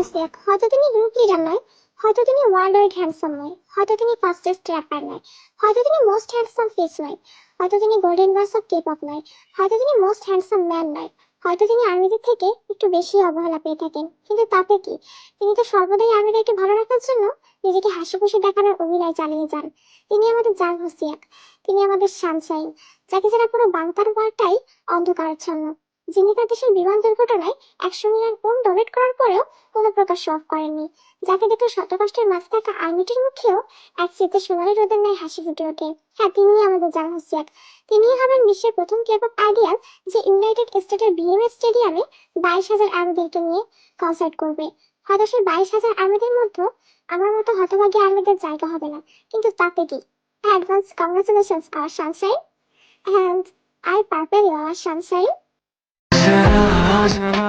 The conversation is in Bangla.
হোসেক হয়তো তিনি গ্রুপ নয়, হয়তো তিনি ওয়ার্ল্ড ওয়াইড হ্যান্ডসাম নয়, হয়তো তিনি ফাস্টেস্ট র্যাপার নয়, হয়তো তিনি মোস্ট হ্যান্ডসাম ফেস নয়, হয়তো তিনি golden verse of cape of নয়, হয়তো তিনি মোস্ট হ্যান্ডসাম ম্যান নয়, হয়তো তিনি আর্মিদের থেকে একটু বেশি অবহেলা পেয়ে থাকেন। কিন্তু তাতে কি? তিনি তো সর্বদাই আর্মিদেরকে ভালো রাখার জন্য নিজেকে হাসি খুশি দেখানোর অভিনয় চালিয়ে যান। তিনি আমাদের জান হোসিয়াক, তিনি আমাদের সানশাইন যাকে যারা পুরো বাংকার ওয়ার্ডটাই অন্ধকারাচ্ছন্ন। যিনি তার দেশের বিমান দুর্ঘটনায় একশো মিলিয়ন পৌন্ড ডোনেট করার পরেও কোনো প্রকার শখ করেননি। যাকে দেখে শত কষ্টের মাঝে থাকা আর্মিটির মুখেও এক শীতে সোনালি রোদের ন্যায় হাসি ফুটে ওঠে। হ্যাঁ তিনি আমাদের জান হোসিয়াক তিনিই হবেন বিশ্বের প্রথম কেপ অফ আইডিয়াল যে ইউনাইটেড স্টেটের বিএমএস স্টেডিয়ামে বাইশ হাজার আর্মিদেরকে নিয়ে কনসার্ট করবে। সেই বাইশ হাজার আর্মিদের মধ্যে আমার মতো হতভাগী আর্মিদের জায়গা হবে না। কিন্তু তাতে কি? Advance congratulations our sunshine and I purple our sunshine 하자